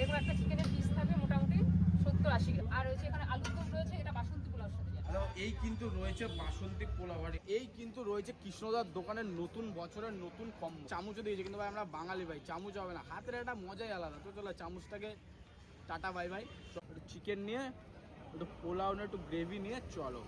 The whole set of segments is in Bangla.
এরকম একটা চিকেনের পিস থাকবে, মোটামুটি সত্তর আশি গ্রাম। আর রয়েছে এখানে আলুর দম রয়েছে, এটা বাসন্তী পোলাওর সাথে এই কিন্তু রয়েছে বাসন্তী পোলাও আর এই কিন্তু রয়েছে কৃষ্ণদার দোকানের নতুন বছরের নতুন কম চামচও দিয়েছে কিন্তু ভাই, আমরা বাঙালি ভাই, চামচ হবে না। হাতের একটা মজাই আলাদা। তো চলো চামচটাকে টাটা, বাই বাই। একটু চিকেন নিয়ে, একটু পোলাও নিয়ে, একটু গ্রেভি নিয়ে চলো।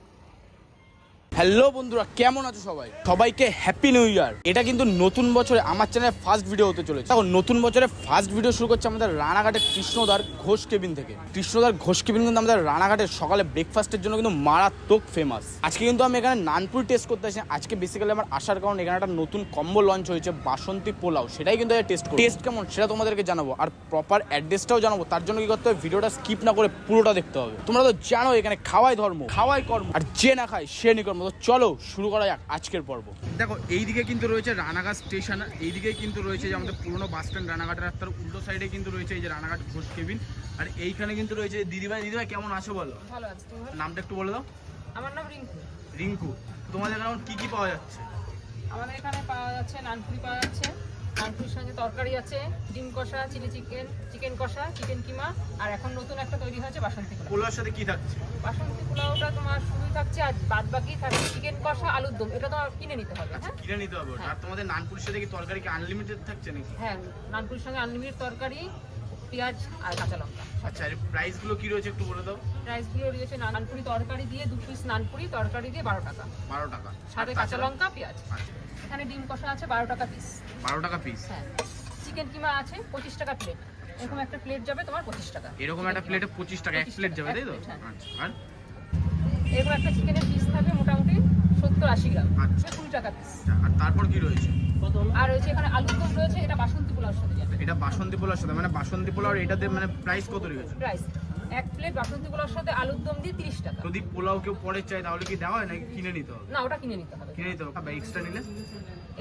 হ্যালো বন্ধুরা, কেমন আছো সবাই? সবাইকে হ্যাপি নিউ ইয়ার এটা কিন্তু নতুন বছরে আমার চ্যানেলে ফার্স্ট ভিডিও হতে চলেছে। দেখো, নতুন বছরে ফার্স্ট ভিডিও শুরু করছে আমাদের রানাঘাটের কৃষ্ণদার ঘোষ কেবিন থেকে। কৃষ্ণদার ঘোষ কেবিন কিন্তু আমাদের রানাঘাটের সকালে ব্রেকফাস্টের জন্য কিন্তু মারাত্মক ফেমাস আজকে কিন্তু আমি এখানে নানপুরি টেস্ট করতে আসি। আজকে বেসিক্যালি আমার আসার কারণ এখানে একটা নতুন কম্বো লঞ্চ হয়েছে, বাসন্তী পোলাও। সেটাই কিন্তু টেস্ট টেস্ট কেমন সেটা তোমাদেরকে জানাব। আর প্রপার অ্যাড্রেসটাও জানাব। তার জন্য কি করতে হবে? ভিডিওটা স্কিপ না করে পুরোটা দেখতে হবে। তোমরা তো জানো এখানে খাওয়াই ধর্ম। খাওয়াই কর্ম। আর যে না খায়, সে নি কর্ম তো চলো শুরু করা যাক আজকের পর্ব। দেখো এইদিকে কিন্তু রয়েছে রানাঘাট স্টেশন এইদিকে কিন্তু রয়েছে যে আমাদের পুরনো বাস স্ট্যান্ড রানাঘাট রাস্তার উল্টো সাইডে কিন্তু রয়েছে এই যে রানাঘাট ঘোষ কেবিন। আর এইখানে কিন্তু রয়েছে দিদিভাই দিদিভাই কেমন আছো বলো? ভালো আছে নামটা একটু বলে দাও। আমার নাম রিঙ্কু। রিঙ্কু তোমাদের এখানে এখন কি কি পাওয়া যাচ্ছে? আমাদের এখানে পাওয়া যাচ্ছে নানপুরি পাওয়া যাচ্ছে নানপুরির সঙ্গে তরকারি আছে ডিম কষা চিলি চিকেন চিকেন কষা চিকেন কিমা আর এখন নতুন একটা তৈরি হয়েছে বাসন্তী পোলাও। পোলাওর সাথে কি থাকছে? বাসন্তী পোলাওটা তোমার শুরুই থাকছে আর বাদ বাকি থাকছে চিকেন কষা আলুর দম। এটা তোমার কিনে নিতে হবে আচ্ছা হ্যাঁ? কিনে নিতে হবে ওটা। আর তোমাদের নানপুরের সাথে কি তরকারি কি আনলিমিটেড থাকছে নাকি? হ্যাঁ নানপুরির সঙ্গে আনলিমিটেড তরকারি পেঁয়াজ আর কাঁচা লঙ্কা। আচ্ছা আর প্রাইসগুলো কি রয়েছে একটু বলে দাও। প্রাইসগুলো রয়েছে নানপুরি তরকারি দিয়ে দু পিস নানপুরি তরকারি দিয়ে বারো টাকা। বারো টাকা। সাথে কাঁচা লঙ্কা পেঁয়াজ। আচ্ছা। এখানে ডিম কষা আছে বারো টাকা পিস বারো টাকা পিস হ্যাঁ। চিকেন কিমা আছে পঁচিশ টাকা প্লেট এরকম একটা প্লেট যাবে তোমার পঁচিশ টাকা। এরকম একটা প্লেটে পঁচিশ টাকা এক প্লেট যাবে তাই তো? হ্যাঁ। আচ্ছা আর? এরকম একটা চিকেনের পিস থাকবে মোটামুটি সত্তর আশি গ্রাম। আচ্ছা। কুড়ি টাকা পিস আর তারপর কি রয়েছে? আর রয়েছে এখানে আলুর দম রয়েছে এটা বাসন্তী পোলাওর সাথে এটা বাসন্তী পোলাওর সাথে মানে বাসন্তী পোলাও আর এটাতে মানে প্রাইস কত রয়েছে? প্রাইস এক প্লেট বাসন্তী পোলাওর সাথে আলুর দম দিয়ে তিরিশ টাকা। যদি পোলাও কেউ পরে চায় তাহলে কি দেওয়া হয় নাকি কিনে নিতে হবে? না ওটা কিনে নিতে হবে। কিনে নিতে হবে। এক্সট্রা নিলে?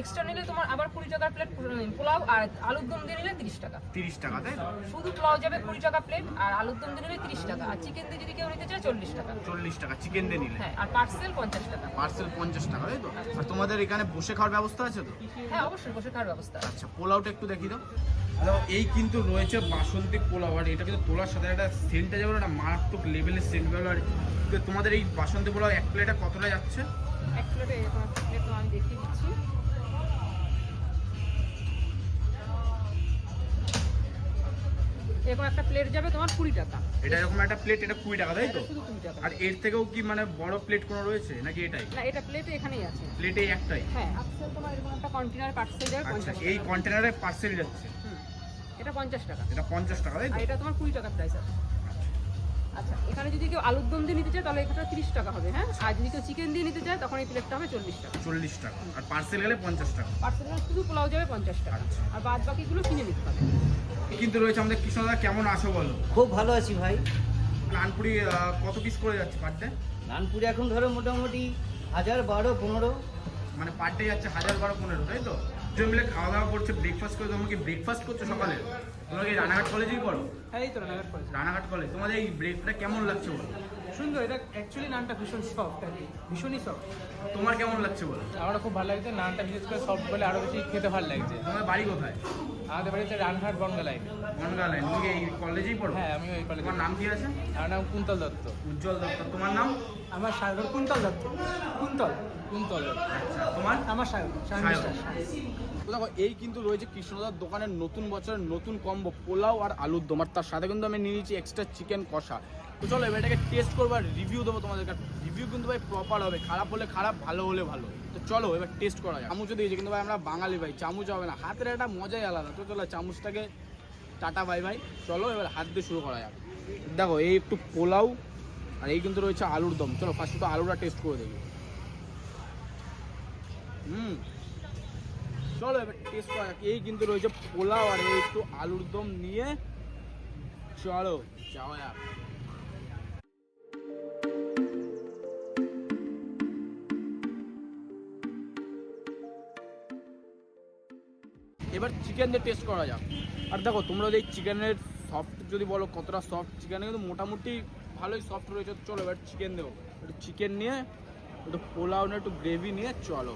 এক্সট্রা নিলে তোমার আবার কুড়ি টাকার প্লেট পোলাও আর আলুর দম দিয়ে নিলে তিরিশ টাকা। তিরিশ টাকা তাই শুধু পোলাও যাবে কুড়ি টাকা প্লেট আর আলুর দম দিয়ে নিলে তিরিশ টাকা। আর চিকেন দিয়ে যদি কেউ নিতে চায় চল্লিশ টাকা। চল্লিশ টাকা চিকেন দিয়ে নিলে? হ্যাঁ আর পার্সেল পঞ্চাশ টাকা। পার্সেল পঞ্চাশ টাকা তাই তো? আর তোমাদের এখানে বসে খাওয়ার ব্যবস্থা আছে তো? হ্যাঁ অবশ্যই বসে খাওয়ার ব্যবস্থা আছে। আচ্ছা পোলাওটা একটু দেখি দাও। এই কিন্তু রয়েছে বাসন্তী পোলাও আর এটা কিন্তু তোলার সাথে একটা সেন্টটা যাবে একটা মারাত্মক লেভেলের সেন্ট বেরোলো আর তোমাদের এই বাসন্তী পোলাও এক প্লেটে কতটা যাচ্ছে? এক প্লেট আমি দেখিয়ে দিচ্ছি। এরকম একটা প্লেট যাবে তোমার কুড়ি টাকা। এটা এরকম একটা প্লেট এটা কুড়ি টাকা তাই তো? শুধু কুড়ি টাকা। আর এর থেকেও কি মানে বড় প্লেট কোনো রয়েছে নাকি এটাই? না এটা প্লেটে এখানেই আছে। প্লেটে একটাই? হ্যাঁ আজকাল তোমার এরকম একটা কন্টেনার পার্সেল যাবে আচ্ছা এই কন্টেনারে পার্সেল যাচ্ছে? এটা পঞ্চাশ টাকা। এটা পঞ্চাশ টাকা তাই তো? এটা তোমার কুড়ি টাকা প্রাইস আছে। আচ্ছা এখানে যদি কেউ আলুর দম দিয়ে নিতে চায় তাহলে এটা তিরিশ টাকা হবে হ্যাঁ? আর যদি কেউ চিকেন দিয়ে নিতে চায় তখন এই প্লেটটা হবে চল্লিশ টাকা। চল্লিশ টাকা। আর পার্সেল গেলে পঞ্চাশ টাকা। পার্সেল শুধু পোলাও যাবে পঞ্চাশ টাকা। আচ্ছা। আর বাদ বাকিগুলো কিনে নিতে হবে। কিন্তু রয়েছে আমাদের কৃষ্ণদা কেমন আছো বলো? খুব ভালো আছি ভাই। নানপুরি কত পিস করে যাচ্ছে পার ডে নানপুরে এখন ধরো মোটামুটি হাজার বারো পনেরো। মানে পার ডে যাচ্ছে হাজার বারো পনেরো তাই তো? দুজন মিলে খাওয়া দাওয়া করছে ব্রেকফাস্ট করে তোমরা কি ব্রেকফাস্ট করছ সকালে? তোমরা কি রানাঘাট কলেজেই পড়ো? হ্যাঁ এই তো রানাঘাট কলেজ রানাঘাট কলেজ তোমাদের এই ব্রেকটা কেমন লাগছে বলো? সুন্দর এটা অ্যাকচুয়ালি নানটা ভীষণ সফট আর কি ভীষণই সফট তোমার কেমন লাগছে বলো? আমারও খুব ভালো লাগছে নানটা বিশেষ করে সফট বলে আরও বেশি খেতে ভালো লাগছে। তোমার বাড়ি কোথায়? আমাদের বাড়িতে রানহাট বনগা লাইন বনগা লাইন তুমি এই কলেজেই পড়ো? হ্যাঁ আমি ওই কলেজে তোমার নাম কি আছে? আমার নাম কুন্তল দত্ত। উজ্জ্বল দত্ত। তোমার নাম? আমার সাগর কুন্তল দত্ত। কুন্তল। কুন্তল আচ্ছা তোমার? আমার সাগর দেখো এই কিন্তু রয়েছে কৃষ্ণদার দোকানের নতুন বছরের নতুন কম্বো পোলাও আর আলুর দম। আর তার সাথে কিন্তু আমি নিয়ে নিয়েছি এক্সট্রা চিকেন কষা। তো চলো, এবার এটাকে টেস্ট করব আর রিভিউ দেবো তোমাদেরকে রিভিউ কিন্তু ভাই প্রপার হবে, খারাপ হলে খারাপ, ভালো হলে ভালো। তো চলো, এবার টেস্ট করা যায় চামচও দিয়েছে, কিন্তু ভাই আমরা বাঙালি ভাই, চামচ হবে না। হাতের একটা মজাই আলাদা। তো চলো, চামচটাকে টাটা ভাই ভাই চলো, এবার হাত দিয়ে শুরু করা যাক। দেখো, এই একটু পোলাও, আর এই কিন্তু রয়েছে আলুর দম। চলো ফার্স্ট তো আলুটা টেস্ট করে দেখি। হুম। চলো, এবার টেস্ট করা যাক। এই কিন্তু রয়েছে পোলাও, আর এই একটু আলুর দম নিয়ে চলো, যাওয়া যাক। এবার চিকেন দিয়ে টেস্ট করা যাক। আর দেখো, তোমরা যে চিকেনের সফট যদি বলো, কতটা সফট চিকেন কিন্তু মোটামুটি ভালোই সফট রয়েছে। চলো এবার চিকেন দেবো। একটু চিকেন নিয়ে, একটু পোলাও নিয়ে, একটু গ্রেভি নিয়ে চলো।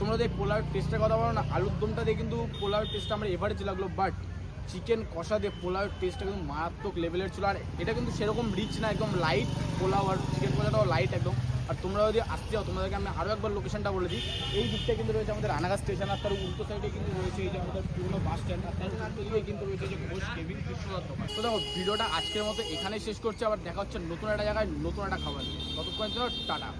তোমরা যদি পোলাওয়ের টেস্টের কথা বলো না, আলুর দমটা দিয়ে কিন্তু পোলাওয়ের টেস্টটা আমার এভারেজ লাগল বাট চিকেন কষা দিয়ে পোলাওয়ের টেস্টটা কিন্তু মারাত্মক লেভেলের ছিল। আর এটা কিন্তু সেরকম রিচ না, একদম লাইট পোলাও আর চিকেন কষাটাও লাইট একদম। আর তোমরা যদি আসতে যাও তোমাদেরকে আমি আরও একবার লোকেশনটা বলে দিই। এই দিকটা কিন্তু রয়েছে আমাদের রানাঘাট স্টেশন আর তার উল্টো সাইডে কিন্তু রয়েছে এই যে আমাদের পুরোনো বাস স্ট্যান্ড আর তার উল্টো কিন্তু রয়েছে যে ঘোষ কেবিন কৃষ্ণদার দোকান। তো দেখো, ভিডিওটা আজকের মতো এখানেই শেষ করছে, আবার দেখা হচ্ছে নতুন একটা জায়গায় নতুন একটা খাবার ততক্ষণের জন্য টাটা।